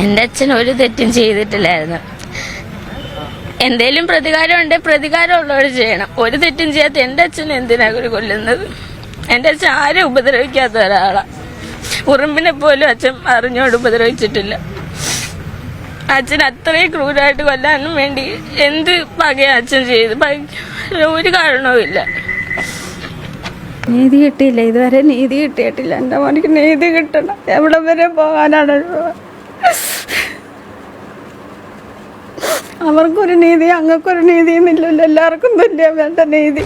എന്റെ അച്ഛൻ ഒരു തെറ്റും ചെയ്തിട്ടില്ലായിരുന്നു. എന്തേലും പ്രതികാരം ഉണ്ട് പ്രതികാരം ഉള്ളവർ ചെയ്യണം. ഒരു തെറ്റും ചെയ്യാത്ത എന്റെ അച്ഛൻ എന്തിനാ ഒരു കൊല്ലുന്നത്? എന്റെ അച്ഛൻ ആരും ഉപദ്രവിക്കാത്ത ഒരാളാ? ഉറുമ്പിനെ പോലും അച്ഛൻ അറിഞ്ഞോട് ഉപദ്രവിച്ചിട്ടില്ല. അച്ഛൻ അത്രയും ക്രൂരായിട്ട് കൊല്ലാനും വേണ്ടി എന്ത് പകയാ അച്ഛൻ ചെയ്ത്? ഒരു കാരണവുമില്ല നീതി കിട്ടിയില്ല. ഇതുവരെ നീതി കിട്ടിയിട്ടില്ല. എന്റെ മോനിക്ക് നീതി കിട്ടണം. എവിടെ വരെ പോകാനാണ് അവർക്കൊരു നീതി അങ്ങക്കൊരു നീതിയും ഇല്ലല്ലോ എല്ലാവർക്കും തുല്യം വേണ്ട നീതി.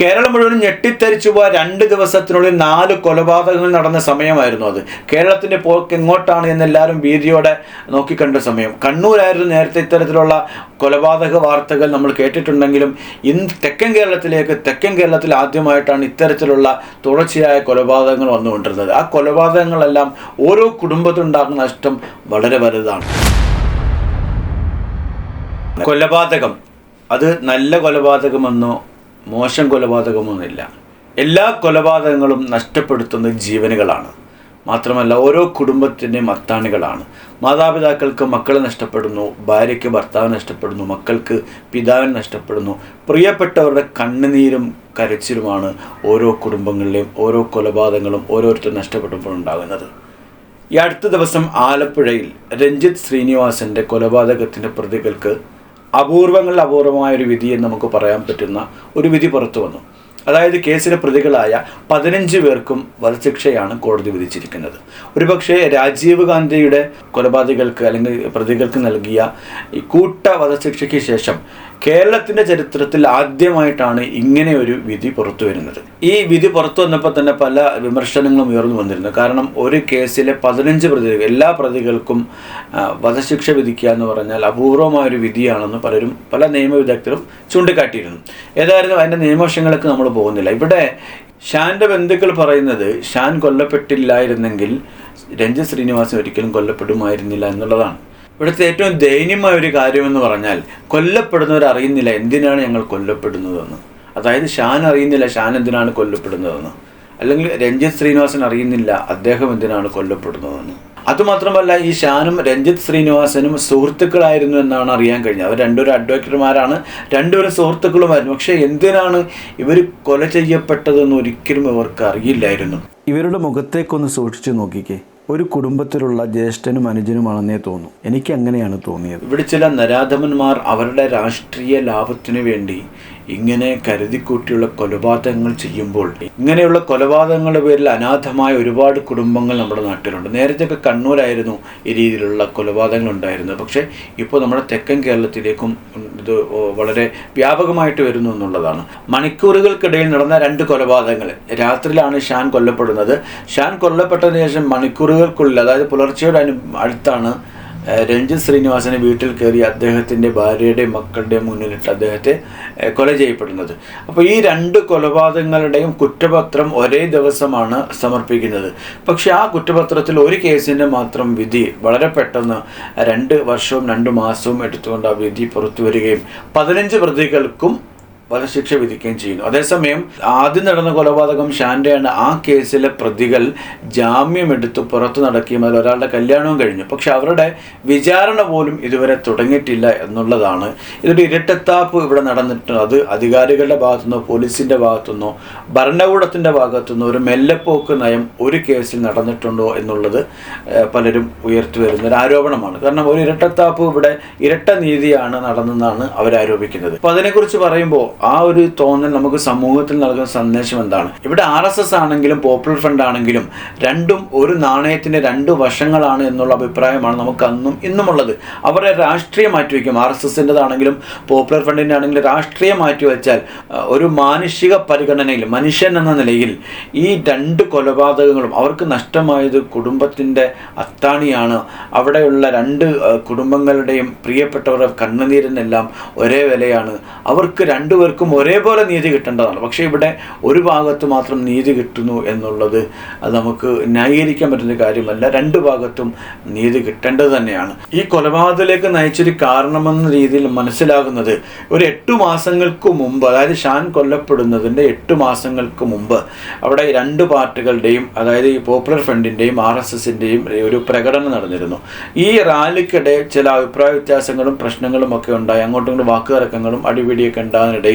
കേരളം മുഴുവൻ ഞെട്ടിത്തരിച്ചു പോയ രണ്ട് ദിവസത്തിനുള്ളിൽ നാല് കൊലപാതകങ്ങൾ നടന്ന സമയമായിരുന്നു അത്. കേരളത്തിന്റെ പോക്ക് എങ്ങോട്ടാണ് എന്ന് എല്ലാവരും ഭീതിയോടെ നോക്കിക്കണ്ട സമയം. കണ്ണൂരായിരുന്നു നേരത്തെ ഇത്തരത്തിലുള്ള കൊലപാതക വാർത്തകൾ നമ്മൾ കേട്ടിട്ടുണ്ടെങ്കിലും ഇന്ന് തെക്കൻ കേരളത്തിലേക്ക് തെക്കൻ കേരളത്തിൽ ആദ്യമായിട്ടാണ് ഇത്തരത്തിലുള്ള തുടർച്ചയായ കൊലപാതകങ്ങൾ വന്നുകൊണ്ടിരുന്നത്. ആ കൊലപാതകങ്ങളെല്ലാം ഓരോ കുടുംബത്തിനുണ്ടാകുന്ന നഷ്ടം വളരെ വലുതാണ്. കൊലപാതകം. അത് നല്ല കൊലപാതകമെന്നോ മോശം കൊലപാതകമൊന്നുമില്ല. എല്ലാ കൊലപാതകങ്ങളും നഷ്ടപ്പെടുത്തുന്ന ജീവനുകളാണ്. മാത്രമല്ല ഓരോ കുടുംബത്തിന്റെയും അത്താണികളാണ്. മാതാപിതാക്കൾക്ക് മക്കളെ നഷ്ടപ്പെടുന്നു ഭാര്യയ്ക്ക് ഭർത്താവ് നഷ്ടപ്പെടുന്നു മക്കൾക്ക് പിതാവിനെ നഷ്ടപ്പെടുന്നു. പ്രിയപ്പെട്ടവരുടെ കണ്ണുനീരും കരച്ചിലുമാണ് ഓരോ കുടുംബങ്ങളിലെയും ഓരോ കൊലപാതകങ്ങളും ഓരോരുത്തർ നഷ്ടപ്പെടുമ്പോൾ ഉണ്ടാകുന്നത്. ഈ അടുത്ത ദിവസം ആലപ്പുഴയിൽ രഞ്ജിത്ത് ശ്രീനിവാസന്റെ കൊലപാതകത്തിന്റെ പ്രതികൾക്ക് അപൂർവങ്ങളിൽ അപൂർവമായ ഒരു വിധി എന്ന് നമുക്ക് പറയാൻ പറ്റുന്ന ഒരു വിധി പുറത്തു വന്നു. അതായത് കേസിലെ പ്രതികളായ പതിനഞ്ച് പേർക്കും വധശിക്ഷയാണ് കോടതി വിധിച്ചിരിക്കുന്നത്. ഒരുപക്ഷെ രാജീവ് ഗാന്ധിയുടെ കൊലപാതകൾക്ക് അല്ലെങ്കിൽ പ്രതികൾക്ക് നൽകിയ ഈ കൂട്ട വധശിക്ഷയ്ക്ക് ശേഷം കേരളത്തിന്റെ ചരിത്രത്തിൽ ആദ്യമായിട്ടാണ് ഇങ്ങനെ ഒരു വിധി പുറത്തു വരുന്നത്. ഈ വിധി പുറത്തു വന്നപ്പോൾ തന്നെ പല വിമർശനങ്ങളും ഉയർന്നു വന്നിരുന്നു. കാരണം ഒരു കേസിലെ പതിനഞ്ച് പ്രതികൾ എല്ലാ പ്രതികൾക്കും വധശിക്ഷ വിധിക്കുക എന്ന് പറഞ്ഞാൽ അപൂർവമായ ഒരു വിധിയാണെന്ന് പലരും പല നിയമവിദഗ്ധരും ചൂണ്ടിക്കാട്ടിയിരുന്നു. ഏതായാലും അതിന്റെ നിയമവശങ്ങളൊക്കെ നമ്മൾ പോകുന്നില്ല. ഇവിടെ ഷാന്റെ ബന്ധുക്കൾ പറയുന്നത് ഷാൻ കൊല്ലപ്പെട്ടില്ലായിരുന്നെങ്കിൽ രഞ്ജിത് ശ്രീനിവാസൻ ഒരിക്കലും കൊല്ലപ്പെടുമായിരുന്നില്ല എന്നുള്ളതാണ്. ഇവിടുത്തെ ഏറ്റവും ദയനീയമായ ഒരു കാര്യമെന്ന് പറഞ്ഞാൽ കൊല്ലപ്പെടുന്നവർ അറിയുന്നില്ല എന്തിനാണ് ഞങ്ങൾ കൊല്ലപ്പെടുന്നതെന്ന്. അതായത് ഷാൻ അറിയുന്നില്ല ഷാൻ എന്തിനാണ് കൊല്ലപ്പെടുന്നതെന്ന്. അല്ലെങ്കിൽ രഞ്ജിത് ശ്രീനിവാസൻ അറിയുന്നില്ല അദ്ദേഹം എന്തിനാണ് കൊല്ലപ്പെടുന്നതെന്ന്. അതുമാത്രമല്ല ഈ ഷാനും രഞ്ജിത്ത് ശ്രീനിവാസനും സുഹൃത്തുക്കളായിരുന്നു എന്നാണ് അറിയാൻ കഴിഞ്ഞത്. അവർ രണ്ടുപേരും അഡ്വക്കേറ്റർമാരാണ് രണ്ടുപേരും സുഹൃത്തുക്കളുമായിരുന്നു. പക്ഷേ എന്തിനാണ് ഇവർ കൊല ചെയ്യപ്പെട്ടതെന്ന് ഒരിക്കലും ഇവർക്ക് അറിയില്ലായിരുന്നു. ഇവരുടെ മുഖത്തേക്കൊന്ന് സൂക്ഷിച്ചു നോക്കിക്കേ. ഒരു കുടുംബത്തിലുള്ള ജ്യേഷ്ഠനും അനുജനുമാണെന്നേ തോന്നും എനിക്ക് അങ്ങനെയാണ് തോന്നിയത്. ഇവിടെ ചില നരാധമന്മാർ അവരുടെ രാഷ്ട്രീയ ലാഭത്തിനു വേണ്ടി ഇങ്ങനെ കരുതിക്കൂട്ടിയുള്ള കൊലപാതകങ്ങൾ ചെയ്യുമ്പോൾ ഇങ്ങനെയുള്ള കൊലപാതകങ്ങളുടെ പേരിൽ അനാഥമായ ഒരുപാട് കുടുംബങ്ങൾ നമ്മുടെ നാട്ടിലുണ്ട്. നേരത്തെയൊക്കെ കണ്ണൂരായിരുന്നു ഈ രീതിയിലുള്ള കൊലപാതകങ്ങൾ ഉണ്ടായിരുന്നത്. പക്ഷേ ഇപ്പോൾ നമ്മുടെ തെക്കൻ കേരളത്തിലേക്കും ഇത് വളരെ വ്യാപകമായിട്ട് വരുന്നു എന്നുള്ളതാണ്. മണിക്കൂറുകൾക്കിടയിൽ നടന്ന രണ്ട് കൊലപാതകങ്ങൾ. രാത്രിയിലാണ് ഷാൻ കൊല്ലപ്പെടുന്നത്. ഷാൻ കൊല്ലപ്പെട്ടതിന് ശേഷം മണിക്കൂറുകൾക്കുള്ളിൽ അതായത് പുലർച്ചയുടെ അടുത്താണ് ശ്രീനിവാസന് ശ്രീനിവാസനെ വീട്ടിൽ കയറി അദ്ദേഹത്തിന്റെ ഭാര്യയുടെ മക്കളുടെ മുന്നിലിട്ട് അദ്ദേഹത്തെ കൊല ചെയ്യപ്പെടുന്നത്. അപ്പോൾ ഈ രണ്ട് കൊലപാതകങ്ങളുടെയും കുറ്റപത്രം ഒരേ ദിവസമാണ് സമർപ്പിക്കുന്നത്. പക്ഷേ ആ കുറ്റപത്രത്തിൽ ഒരു കേസിന്റെ മാത്രം വിധി വളരെ പെട്ടെന്ന് രണ്ട് വർഷവും രണ്ട് മാസവും എടുത്തുകൊണ്ട് ആ വിധി പുറത്തു വരികയും പതിനഞ്ച് പ്രതികൾക്കും വധശിക്ഷ വിധിക്കുകയും ചെയ്യുന്നു. അതേസമയം ആദ്യം നടന്ന കൊലപാതകം ഷാൻഡയാണ് ആ കേസിലെ പ്രതികൾ ജാമ്യമെടുത്ത് പുറത്തു നടക്കുകയും അതിൽ ഒരാളുടെ കല്യാണവും കഴിഞ്ഞു. പക്ഷെ അവരുടെ വിചാരണ പോലും ഇതുവരെ തുടങ്ങിയിട്ടില്ല എന്നുള്ളതാണ്. ഇതൊരു ഇരട്ടത്താപ്പ് ഇവിടെ നടന്നിട്ടുണ്ട്. അത് അധികാരികളുടെ ഭാഗത്തുനിന്നോ പോലീസിന്റെ ഭാഗത്തുനിന്നോ ഭരണകൂടത്തിന്റെ ഭാഗത്തുനിന്നോ ഒരു മെല്ലെപ്പോക്ക് നയം ഒരു കേസിൽ നടന്നിട്ടുണ്ടോ എന്നുള്ളത് പലരും ഉയർത്തി വരുന്ന ഒരു ആരോപണമാണ്. കാരണം ഒരു ഇരട്ടത്താപ്പ് ഇവിടെ ഇരട്ട നീതിയാണ് നടന്നെന്നാണ് അവരാരോപിക്കുന്നത്. അപ്പോൾ അതിനെക്കുറിച്ച് പറയുമ്പോൾ ആ ഒരു തോന്നൽ നമുക്ക് സമൂഹത്തിൽ നൽകുന്ന സന്ദേശം എന്താണ്? ഇവിടെ ആർ എസ് എസ് ആണെങ്കിലും പോപ്പുലർ ഫ്രണ്ട് ആണെങ്കിലും രണ്ടും ഒരു നാണയത്തിന്റെ രണ്ട് വശങ്ങളാണ് എന്നുള്ള അഭിപ്രായമാണ് നമുക്ക് അന്നും ഇന്നുമുള്ളത്. അവരെ രാഷ്ട്രീയം മാറ്റിവെക്കും ആർ എസ് എസിന്റെതാണെങ്കിലും പോപ്പുലർ ഫ്രണ്ടിന്റെ ആണെങ്കിലും രാഷ്ട്രീയം മാറ്റിവെച്ചാൽ വെച്ചാൽ ഒരു മാനുഷിക പരിഗണനയിൽ മനുഷ്യൻ എന്ന നിലയിൽ ഈ രണ്ട് കൊലപാതകങ്ങളും അവർക്ക് നഷ്ടമായത് കുടുംബത്തിന്റെ അത്താണിയാണ്. അവിടെയുള്ള രണ്ട് കുടുംബങ്ങളുടെയും പ്രിയപ്പെട്ടവരുടെ കണ്ണുനീരിനെല്ലാം ഒരേ വിലയാണ്. അവർക്ക് രണ്ടുപേർക്കും പേർക്കും ഒരേപോലെ നീതി കിട്ടേണ്ടതാണ്. പക്ഷേ ഇവിടെ ഒരു ഭാഗത്ത് മാത്രം നീതി കിട്ടുന്നു എന്നുള്ളത് അത് നമുക്ക് ന്യായീകരിക്കാൻ പറ്റുന്ന കാര്യമല്ല. രണ്ട് ഭാഗത്തും നീതി കിട്ടേണ്ടത് തന്നെയാണ്. ഈ കൊലപാതകത്തിലേക്ക് നയിച്ചൊരു കാരണമെന്ന രീതിയിൽ മനസ്സിലാകുന്നത് ഒരു എട്ടു മാസങ്ങൾക്ക് മുമ്പ് അതായത് ഷാൻ കൊല്ലപ്പെടുന്നതിന്റെ എട്ട് മാസങ്ങൾക്ക് മുമ്പ് അവിടെ രണ്ട് പാർട്ടികളുടെയും അതായത് ഈ പോപ്പുലർ ഫ്രണ്ടിന്റെയും ആർ എസ് എസിന്റെയും ഒരു പ്രകടനം നടന്നിരുന്നു. ഈ റാലിക്കിടെ ചില അഭിപ്രായ വ്യത്യാസങ്ങളും പ്രശ്നങ്ങളും ഒക്കെ ഉണ്ടായി. അങ്ങോട്ടും ഇങ്ങോട്ടും വാക്കുതർക്കങ്ങളും അടിപിടിയൊക്കെ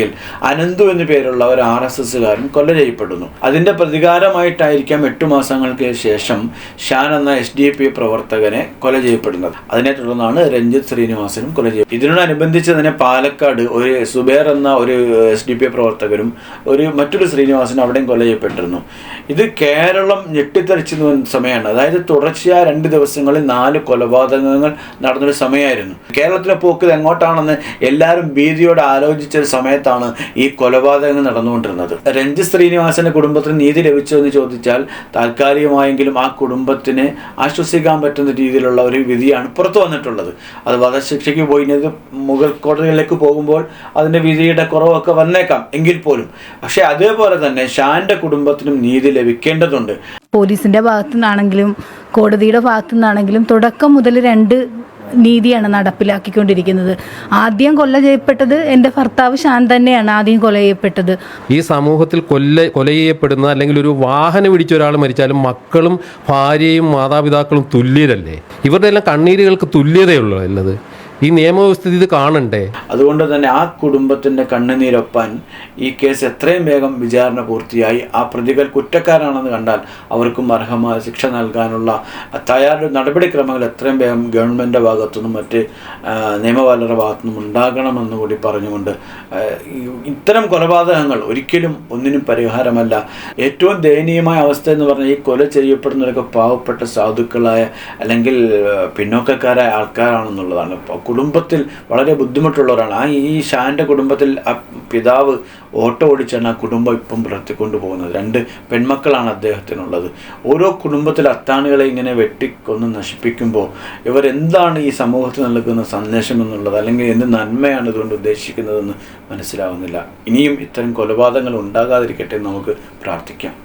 ഉണ്ടാകുന്നതിനിടയിൽ അനന്തു എന്നു പേരുള്ള ഒരു ആർ എസ് എസ്സുകാരൻ കൊല്ല ചെയ്യപ്പെടുന്നു അതിന്റെ പ്രതികാരമായിട്ടായിരിക്കാം എട്ടു മാസങ്ങൾക്ക് ശേഷം ഷാൻ എന്ന എസ് ഡി പി പ്രവർത്തകനെ കൊല ചെയ്യപ്പെടുന്നത്. അതിനെ തുടർന്നാണ് രഞ്ജിത്ത് ശ്രീനിവാസനും കൊല ചെയ്യുന്നത് ഇതിനോടനുബന്ധിച്ച് തന്നെ പാലക്കാട് ഒരു സുബേർ എന്ന ഒരു എസ് ഡി പി പ്രവർത്തകരും ഒരു മറ്റൊരു ശ്രീനിവാസനും അവിടെയും കൊല ചെയ്യപ്പെട്ടിരുന്നു. ഇത് കേരളം ഞെട്ടിത്തെറിച്ചു സമയമാണ്. അതായത് തുടർച്ചയായ രണ്ട് ദിവസങ്ങളിൽ നാല് കൊലപാതകങ്ങൾ നടന്നൊരു സമയമായിരുന്നു. കേരളത്തിലെ പോക്ക് എങ്ങോട്ടാണെന്ന് എല്ലാവരും ഭീതിയോടെ ആലോചിച്ച ഒരു സമയത്താണ് ഈ കൊലപാതകങ്ങൾ നടന്നുകൊണ്ടിരുന്നത്. രഞ്ജിത് ശ്രീനിവാസന്റെ കുടുംബത്തിന് നീതി ലഭിച്ചോ എന്ന് ചോദിച്ചാൽ താൽക്കാലികമായെങ്കിലും ആ കുടുംബത്തിന് ആശ്വസിക്കാൻ പറ്റുന്ന രീതിയിലുള്ള ഒരു വിധിയാണ് പുറത്തു വന്നിട്ടുള്ളത്. അത് വധശിക്ഷയ്ക്ക് പോയി മുഗൾ കോടതികളിലേക്ക് പോകുമ്പോൾ അതിന്റെ വിധിയുടെ കുറവൊക്കെ വന്നേക്കാം എങ്കിൽ പോലും. പക്ഷേ അതേപോലെ തന്നെ ഷാന്റെ കുടുംബത്തിനും നീതി ലഭിക്കേണ്ടതുണ്ട്. പോലീസിന്റെ ഭാഗത്തു നിന്നാണെങ്കിലും കോടതിയുടെ ഭാഗത്തു നിന്നാണെങ്കിലും തുടക്കം മുതൽ രണ്ട് നീതിയാണ് നടപ്പിലാക്കിക്കൊണ്ടിരിക്കുന്നത്. ആദ്യം കൊല്ല ചെയ്യപ്പെട്ടത് എന്റെ ഭർത്താവ് ഷാൻ തന്നെയാണ് ആദ്യം കൊല ചെയ്യപ്പെട്ടത്. ഈ സമൂഹത്തിൽ കൊല്ല കൊല ചെയ്യപ്പെടുന്ന അല്ലെങ്കിൽ ഒരു വാഹനം പിടിച്ച ഒരാൾ മരിച്ചാലും മക്കളും ഭാര്യയും മാതാപിതാക്കളും തുല്യരല്ലേ? ഇവരുടെ എല്ലാം കണ്ണീരുകൾക്ക് തുല്യതയുള്ളൂ ഉള്ളത് ഈ നിയമവ്യവസ്ഥ ഇത് കാണണ്ടേ? അതുകൊണ്ട് തന്നെ ആ കുടുംബത്തിന്റെ കണ്ണുനീരൊപ്പാൻ ഈ കേസ് എത്രയും വേഗം വിചാരണ പൂർത്തിയായി. ആ പ്രതികൾ കുറ്റക്കാരാണെന്ന് കണ്ടാൽ അവർക്കും അർഹമായ ശിക്ഷ നൽകാനുള്ള തയ്യാറ നടപടിക്രമങ്ങൾ എത്രയും വേഗം ഗവൺമെന്റ് ഭാഗത്തുനിന്നും മറ്റ് നിയമപാലരുടെ ഭാഗത്തുനിന്നും ഉണ്ടാകണമെന്ന് കൂടി പറഞ്ഞുകൊണ്ട് ഇത്തരം കൊലപാതകങ്ങൾ ഒരിക്കലും ഒന്നിനും പരിഹാരമല്ല. ഏറ്റവും ദയനീയമായ അവസ്ഥ എന്ന് പറഞ്ഞാൽ ഈ കൊല ചെയ്യപ്പെടുന്നവരൊക്കെ പാവപ്പെട്ട സാധുക്കളായ അല്ലെങ്കിൽ പിന്നോക്കക്കാരായ ആൾക്കാരാണെന്നുള്ളതാണ്. കുടുംബത്തിൽ വളരെ ബുദ്ധിമുട്ടുള്ളവരാണ്. ആ ഈ ഷാന്റെ കുടുംബത്തിൽ ആ പിതാവ് ഓട്ടോ ഓടിച്ചാണ് ആ കുടുംബം ഇപ്പം പുലർത്തിക്കൊണ്ട് പോകുന്നത്. രണ്ട് പെൺമക്കളാണ് അദ്ദേഹത്തിനുള്ളത്. ഓരോ കുടുംബത്തിലെ അത്താണികളെ ഇങ്ങനെ വെട്ടിക്കൊന്ന് നശിപ്പിക്കുമ്പോൾ ഇവരെന്താണ് ഈ സമൂഹത്തിൽ നൽകുന്ന സന്ദേശം എന്നുള്ളത് അല്ലെങ്കിൽ എന്ത് നന്മയാണ് ഇതുകൊണ്ട് ഉദ്ദേശിക്കുന്നതെന്ന് മനസ്സിലാവുന്നില്ല. ഇനിയും ഇത്തരം കൊലപാതകങ്ങൾ ഉണ്ടാകാതിരിക്കട്ടെ നമുക്ക് പ്രാർത്ഥിക്കാം.